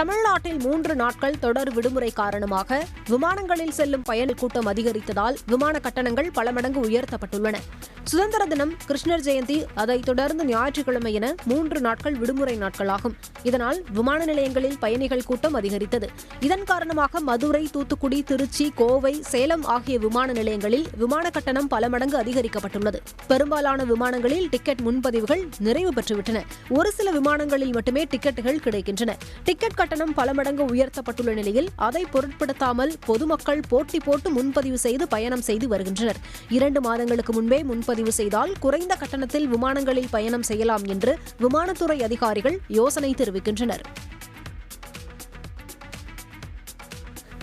தமிழ்நாட்டில் மூன்று நாட்கள் தொடர் விடுமுறை காரணமாக விமானங்களில் செல்லும் பயணி கூட்டம் அதிகரித்ததால் விமான கட்டணங்கள் பல மடங்கு உயர்த்தப்பட்டுள்ளன. சுதந்திர தினம் கிருஷ்ணர் ஜெயந்தி அதைத் தொடர்ந்து ஞாயிற்றுக்கிழமை என மூன்று நாட்கள் விடுமுறை நாட்களாகும். இதனால் விமான நிலையங்களில் பயணிகள் கூட்டம் அதிகரித்தது. இதன் காரணமாக மதுரை தூத்துக்குடி திருச்சி கோவை சேலம் ஆகிய விமான நிலையங்களில் விமான கட்டணம் பல மடங்கு அதிகரிக்கப்பட்டுள்ளது. பெரும்பாலான விமானங்களில் டிக்கெட் முன்பதிவுகள் நிறைவு பெற்றுவிட்டன. ஒரு சில விமானங்களில் மட்டுமே டிக்கெட்டுகள் கிடைக்கின்றன. டிக்கெட் கட்டணம் பல மடங்கு உயர்த்தப்பட்டுள்ள நிலையில் அதை பொருட்படுத்தாமல் பொதுமக்கள் போட்டி போட்டு முன்பதிவு செய்து பயணம் செய்து வருகின்றனர். இரண்டு மாதங்களுக்கு முன்பே முன்பதிவு செய்தால் குறைந்த கட்டணத்தில் விமானங்களில் பயணம் செய்யலாம் என்று விமானத்துறை அதிகாரிகள் யோசனை தெரிவிக்கின்றனர்.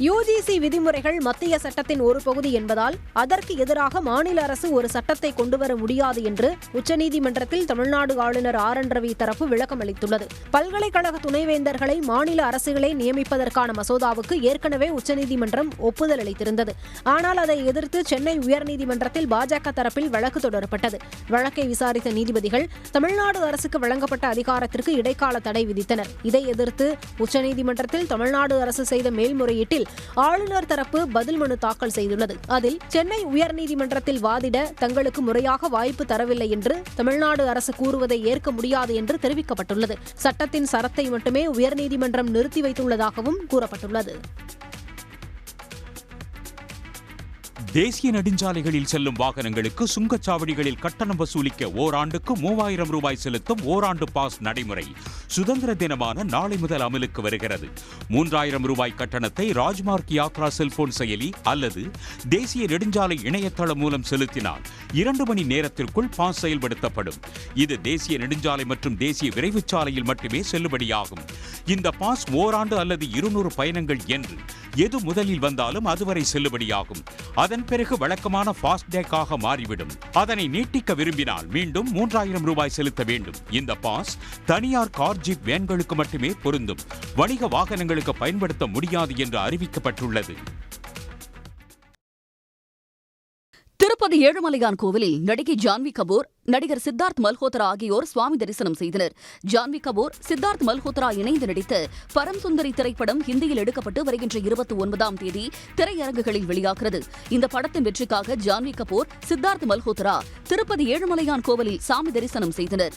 யுஜிசி விதிமுறைகள் மத்திய சட்டத்தின் ஒரு பகுதி என்பதால் அதற்கு எதிராக மாநில அரசு ஒரு சட்டத்தை கொண்டுவர முடியாது என்று உச்சநீதிமன்றத்தில் தமிழ்நாடு ஆளுநர் ஆர் என் ரவி தரப்பு விளக்கம் அளித்துள்ளது. பல்கலைக்கழக துணைவேந்தர்களை மாநில அரசுகளே நியமிப்பதற்கான மசோதாவுக்கு ஏற்கனவே உச்சநீதிமன்றம் ஒப்புதல் அளித்திருந்தது. ஆனால் அதை எதிர்த்து சென்னை உயர்நீதிமன்றத்தில் பாஜக தரப்பில் வழக்கு தொடரப்பட்டது. வழக்கை விசாரித்த நீதிபதிகள் தமிழ்நாடு அரசுக்கு வழங்கப்பட்ட அதிகாரத்திற்கு இடைக்கால தடை விதித்தனர். இதை எதிர்த்து உச்சநீதிமன்றத்தில் தமிழ்நாடு அரசு செய்த மேல்முறையீட்டில் ஆளுநர் தரப்பு பதில் மனு தாக்கல் செய்துள்ளது. அதில் சென்னை உயர்நீதிமன்றத்தில் வாதிட தங்களுக்கு முறையாக வாய்ப்பு தரவில்லை என்று தமிழ்நாடு அரசு கூறுவதை ஏற்க முடியாது என்று தெரிவிக்கப்பட்டுள்ளது. சட்டத்தின் சரத்தை மட்டுமே உயர்நீதிமன்றம் நிறுத்தி வைத்துள்ளதாகவும் கூறப்பட்டுள்ளது. தேசிய நெடுஞ்சாலைகளில் செல்லும் வாகனங்களுக்கு சுங்கச்சாவடிகளில் கட்டணம் வசூலிக்க ஓராண்டுக்கு மூவாயிரம் ரூபாய் செலுத்தும் ஓராண்டு பாஸ் நடைமுறை சுதந்திர தினமான நாளை முதல் அமலுக்கு வருகிறது. மூன்றாயிரம் ரூபாய் கட்டணத்தை ராஜ்மார்க் யாத்ரா செல்போன் செயலி அல்லது தேசிய நெடுஞ்சாலை இணையதளம் மூலம் செலுத்தினால் இரண்டு மணி நேரத்திற்குள் பாஸ் செயல்படுத்தப்படும். இது தேசிய நெடுஞ்சாலை மற்றும் தேசிய விரைவுச்சாலையில் மட்டுமே செல்லுபடியாகும். இந்த பாஸ் ஓராண்டு அல்லது இருநூறு பயணங்கள் என்று எது முதலில் வந்தாலும் அதுவரை செல்லுபடியாகும். அதன் பிறகு வழக்கமான ஃபாஸ்டேக்காக மாறிவிடும். அதனை நீட்டிக்க விரும்பினால் மீண்டும் மூன்றாயிரம் ரூபாய் செலுத்த வேண்டும். இந்த பாஸ் தனியார் கார் ஜீப் வேன்களுக்கு மட்டுமே பொருந்தும். வணிக வாகனங்களுக்கு பயன்படுத்த முடியாது என்று அறிவிக்கப்பட்டுள்ளது. திருப்பதி ஏழுமலையான் கோவிலில் நடிகை ஜான்வி கபூர் நடிகர் சித்தார்த் மல்ஹோத்ரா ஆகியோர் சுவாமி தரிசனம் செய்தனர். ஜான்வி கபூர் சித்தார்த் மல்ஹோத்ரா இணைந்து நடித்த பரம் சுந்தரி திரைப்படம் ஹிந்தியில் எடுக்கப்பட்டு வருகின்ற இருபத்தி ஒன்பதாம் தேதி திரையரங்குகளில் வெளியாகிறது. இந்த படத்தின் வெற்றிக்காக ஜான்வி கபூர் சித்தார்த் மல்ஹோத்ரா திருப்பதி ஏழுமலையான் கோவிலில் சாமி தரிசனம் செய்தனர்.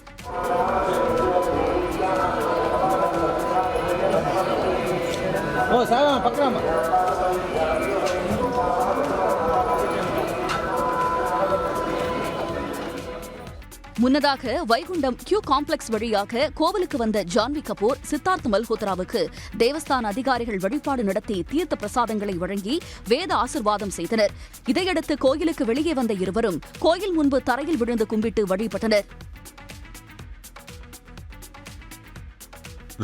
ஓ சாவா பக்கராமா? முன்னதாக வைகுண்டம் கியூ காம்ப்ளெக்ஸ் வழியாக கோவிலுக்கு வந்த ஜான்வி கபூர் சித்தார்த் மல்ஹோத்ராவுக்கு தேவஸ்தான அதிகாரிகள் வழிபாடு நடத்தி தீர்த்த பிரசாதங்களை வழங்கி வேத ஆசிர்வாதம் செய்தனர். இதையடுத்து கோயிலுக்கு வெளியே வந்த இருவரும் கோயில் முன்பு தரையில் விழுந்து கும்பிட்டு வழிபட்டனர்.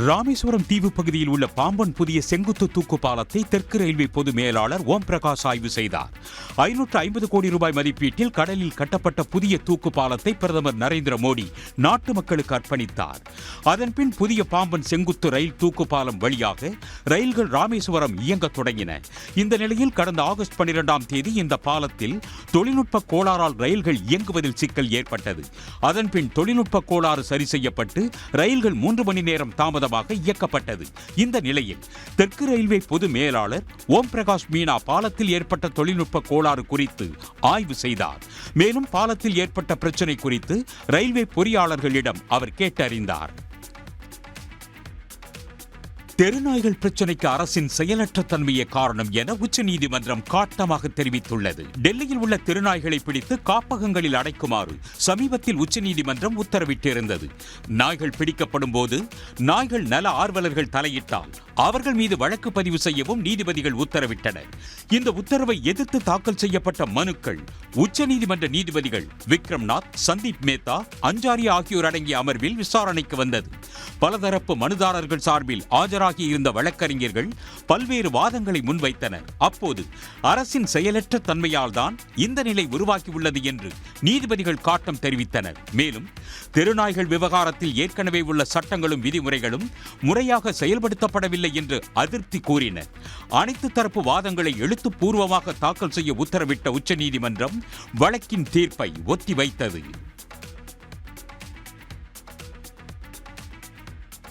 ராமேஸ்வரம் தீவு பகுதியில் உள்ள பாம்பன் புதிய செங்குத்து தூக்கு பாலத்தை தெற்கு ரயில்வே பொது மேலாளர் ஓம் பிரகாஷ் ஆய்வு செய்தார். ஐநூற்று ஐம்பது கோடி ரூபாய் மதிப்பீட்டில் கடலில் கட்டப்பட்ட புதிய தூக்கு பாலத்தை பிரதமர் நரேந்திர மோடி நாட்டு மக்களுக்கு அர்ப்பணித்தார். அதன்பின் புதிய பாம்பன் செங்குத்து ரயில் தூக்கு பாலம் வழியாக ரயில்கள் ராமேஸ்வரம் இயங்க தொடங்கின. இந்த நிலையில் கடந்த ஆகஸ்ட் பனிரெண்டாம் தேதி இந்த பாலத்தில் தொழில்நுட்ப கோளாறால் ரயில்கள் இயங்குவதில் சிக்கல் ஏற்பட்டது. அதன்பின் தொழில்நுட்ப கோளாறு சரி செய்யப்பட்டு ரயில்கள் மூன்று மணி நேரம் தாமதம் தாமதமாக இயக்கப்பட்டது. இந்த நிலையில் தெற்கு ரயில்வே பொது மேலாளர் ஓம் பிரகாஷ் மீனா பாலத்தில் ஏற்பட்ட தொழில்நுட்ப கோளாறு குறித்து ஆய்வு செய்தார். மேலும் பாலத்தில் ஏற்பட்ட பிரச்சினை குறித்து ரயில்வே பொறியாளர்களிடம் அவர் கேட்டறிந்தார். தெருநாய்கள் பிரச்சினைக்கு அரசின் செயலற்ற தன்மையே காரணம் என உச்சநீதிமன்றம் காட்டமாக தெரிவித்துள்ளது. டெல்லியில் உள்ள தெருநாய்களை பிடித்து காப்பகங்களில் அடைக்குமாறு சமீபத்தில் உச்சநீதிமன்றம் உத்தரவிட்டிருந்தது. நாய்கள் பிடிக்கப்படும் போது நாய்கள் நல ஆர்வலர்கள் தலையிட்டால் அவர்கள் மீது வழக்கு பதிவு செய்யவும் நீதிபதிகள் உத்தரவிட்டனர். இந்த உத்தரவை எதிர்த்து தாக்கல் செய்யப்பட்ட மனுக்கள் உச்சநீதிமன்ற நீதிபதிகள் விக்ரம்நாத் சந்தீப் மேத்தா அஞ்சாரி ஆகியோர் அடங்கிய அமர்வில் விசாரணைக்கு வந்தது. பலதரப்பு மனுதாரர்கள் சார்பில் ஆஜராகி இருந்த வழக்கறிஞர்கள் பல்வேறு வாதங்களை முன்வைத்தனர். அப்போது அரசின் செயலற்ற தன்மையால் தான் இந்த நிலை உருவாக்கியுள்ளது என்று நீதிபதிகள் காட்டம் தெரிவித்தனர். மேலும் தெருநாய்கள் விவகாரத்தில் ஏற்கனவே உள்ள சட்டங்களும் விதிமுறைகளும் முறையாக செயல்படுத்தப்படவில்லை என்று அதிருப்தி கூறினர் அனைத்து தரப்பு வாதங்களை எழுத்துப்பூர்வமாக தாக்கல் செய்ய உத்தரவிட்ட உச்சநீதிமன்றம் வழக்கின் தீர்ப்பை ஒத்திவைத்தது.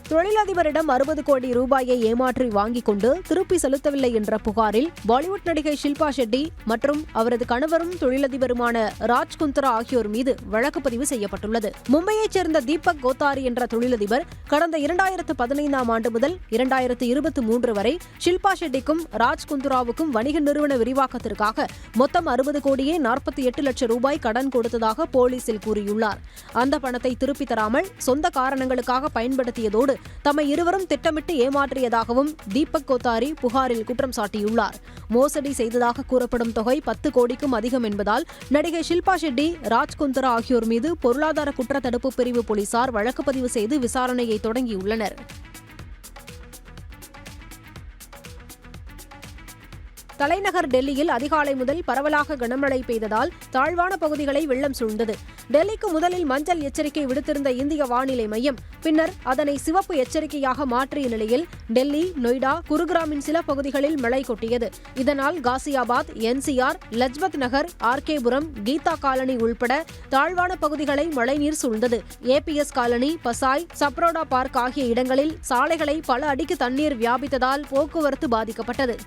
தொழிலதிபரிடம் அறுபது கோடி ரூபாயை ஏமாற்றி வாங்கிக் கொண்டு திருப்பி செலுத்தவில்லை என்ற புகாரில் பாலிவுட் நடிகை ஷில்பா ஷெட்டி மற்றும் அவரது கணவரும் தொழிலதிபருமான ராஜ் குந்த்ரா ஆகியோர் மீது வழக்கு பதிவு செய்யப்பட்டுள்ளது. மும்பையைச் சேர்ந்த தீபக் கோத்தாரி என்ற தொழிலதிபர் கடந்த இரண்டாயிரத்து பதினைந்தாம் ஆண்டு முதல் இரண்டாயிரத்து இருபத்தி மூன்று வரை ஷில்பா ஷெட்டிக்கும் ராஜ் குந்துராவுக்கும் வணிக நிறுவன விரிவாக்கத்திற்காக மொத்தம் அறுபது கோடியே நாற்பத்தி எட்டு லட்சம் ரூபாய் கடன் கொடுத்ததாக போலீசில் கூறியுள்ளார். அந்த பணத்தை திருப்பித் தராமல் சொந்த காரணங்களுக்காக பயன்படுத்தியதோடு தம்மை இருவரும் திட்டமிட்டு ஏமாற்றியதாகவும் தீபக் கோத்தாரி புகாரில் குற்றம் சாட்டியுள்ளார். மோசடி செய்ததாக கூறப்படும் தொகை பத்து கோடிக்கும் அதிகம் என்பதால் நடிகை ஷில்பா ஷெட்டி ராஜ் குந்தரா ஆகியோர் மீது பொருளாதார குற்ற தடுப்பு பிரிவு போலீசார் வழக்கு பதிவு செய்து விசாரணையை தொடங்கியுள்ளனர். தலைநகர் டெல்லியில் அதிகாலை முதல் பரவலாக கனமழை பெய்ததால் தாழ்வான பகுதிகளை வெள்ளம் சூழ்ந்தது. டெல்லிக்கு முதலில் மஞ்சள் எச்சரிக்கை விடுத்திருந்த இந்திய வானிலை மையம் பின்னர் அதனை சிவப்பு எச்சரிக்கையாக மாற்றிய நிலையில் டெல்லி நொய்டா குருகிராமின் சில பகுதிகளில் மழை கொட்டியது. இதனால் காசியாபாத் என்சிஆர் லஜ்பத் நகர் ஆர்கேபுரம் கீதா காலனி உள்பட தாழ்வான பகுதிகளை மழைநீர் சூழ்ந்தது. APS colony Basai Subroto park ஆகிய இடங்களில் சாலைகளை பல அடிக்கு தண்ணீர் வியாபித்ததால் போக்குவரத்து பாதிக்கப்பட்டது.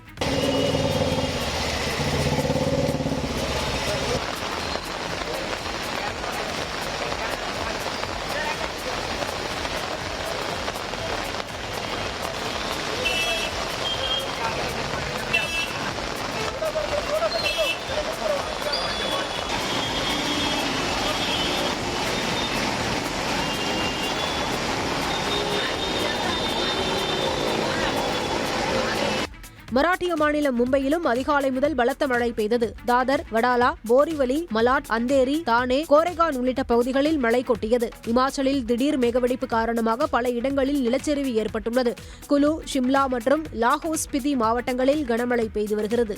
மராட்டிய மாநிலம் மும்பையிலும் அதிகாலை முதல் பலத்த மழை பெய்தது. தாதர் வடாலா போரிவலி மலாட் அந்தேரி தானே கோரேகான் உள்ளிட்ட பகுதிகளில் மழை கொட்டியது. இமாச்சலில் திடீர் மேகவெடிப்பு காரணமாக பல இடங்களில் நிலச்சரிவு ஏற்பட்டுள்ளது. குலு ஷிம்லா மற்றும் லாகோஸ்பிதி மாவட்டங்களில் கனமழை பெய்து வருகிறது.